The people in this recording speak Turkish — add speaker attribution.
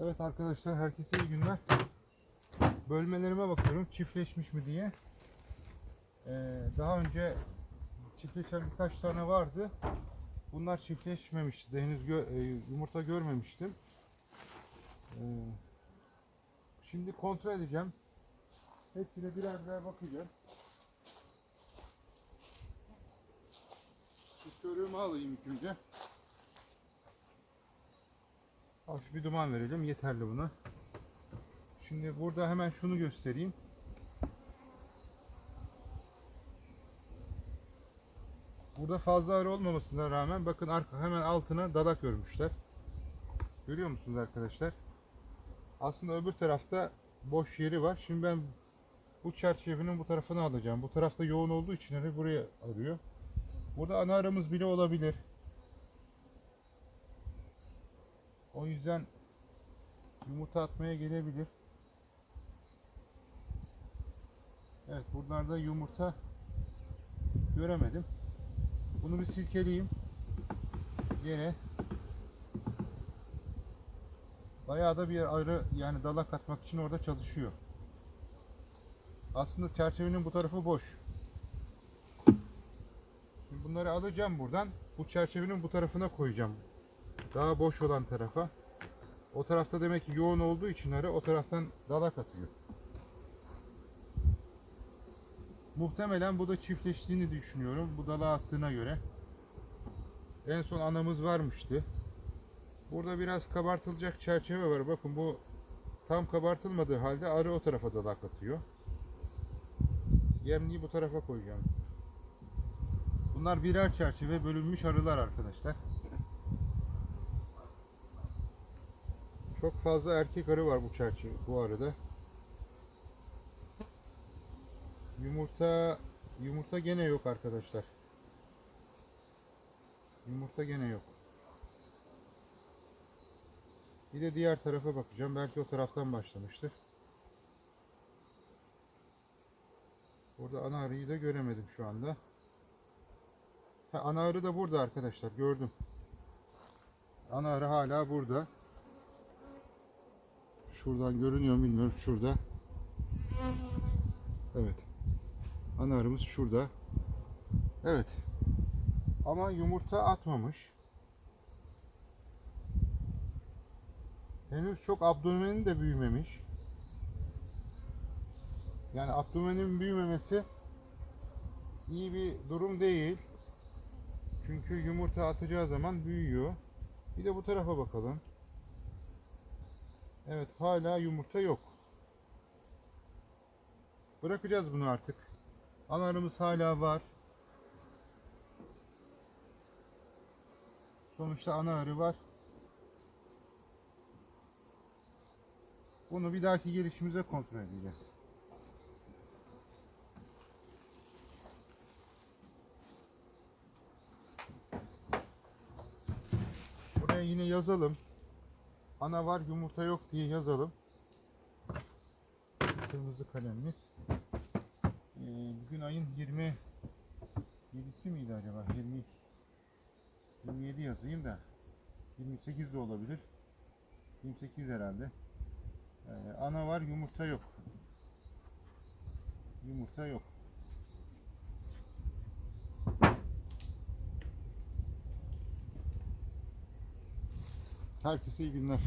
Speaker 1: Evet arkadaşlar herkese iyi günler. Bölmelerime bakıyorum çiftleşmiş mi diye. Ee, daha önce çiftleşen birkaç tane vardı. Bunlar çiftleşmemişti. Henüz gö- e, yumurta görmemiştim. Ee, şimdi kontrol edeceğim. Hepsine birer birer bakacağım. Bir körüğümü alayım ilk. Hafif bir duman verelim. Yeterli buna. Şimdi burada hemen şunu göstereyim. Burada fazla arı olmamasına rağmen bakın arka hemen altına dalak örmüşler. Görüyor musunuz arkadaşlar? Aslında öbür tarafta boş yeri var. Şimdi ben bu çerçevenin bu tarafını alacağım. Bu tarafta yoğun olduğu için arı buraya arıyor. Burada ana aramız bile olabilir. O yüzden yumurta atmaya gelebilir. Evet buralarda yumurta göremedim. Bunu bir silkeleyeyim. Yine bayağı da bir ayrı yani dalak atmak için orada çalışıyor. Aslında çerçevenin bu tarafı boş. Şimdi bunları alacağım buradan. Bu çerçevenin bu tarafına koyacağım. Daha boş olan tarafa. O tarafta demek ki yoğun olduğu için arı o taraftan dalak atıyor. Muhtemelen bu da çiftleştiğini düşünüyorum. Bu dala attığına göre. En son anamız varmıştı. Burada biraz kabartılacak çerçeve var. Bakın bu tam kabartılmadığı halde arı o tarafa dalak atıyor. Yemliği bu tarafa koyacağım. Bunlar birer çerçeve bölünmüş arılar arkadaşlar. Çok fazla erkek arı var bu çerçeve bu arada. Yumurta yumurta gene yok arkadaşlar. Yumurta gene yok. Bir de diğer tarafa bakacağım. Belki o taraftan başlamıştır. Burada ana arıyı da göremedim şu anda. Ha, ana arı da burada arkadaşlar. Gördüm. Ana arı hala burada. Şuradan görünüyor mu bilmiyorum. Şurada. Evet. Ana arımız şurada. Evet. Ama yumurta atmamış. Henüz çok abdomeni de büyümemiş. Yani abdomenin büyümemesi iyi bir durum değil. Çünkü yumurta atacağı zaman büyüyor. Bir de bu tarafa bakalım. Evet hala yumurta yok. Bırakacağız bunu artık. Anarımız hala var. Sonuçta ana arı var. Bunu bir dahaki gelişimize kontrol edeceğiz. Buraya yine yazalım. Ana var yumurta yok diye yazalım. Kırmızı kalemimiz. Ee, bugün ayın 27'si miydi acaba? 20 27 yazayım da 28 de olabilir. 28 herhalde. Ee, ana var yumurta yok. Yumurta yok. Herkese iyi günler.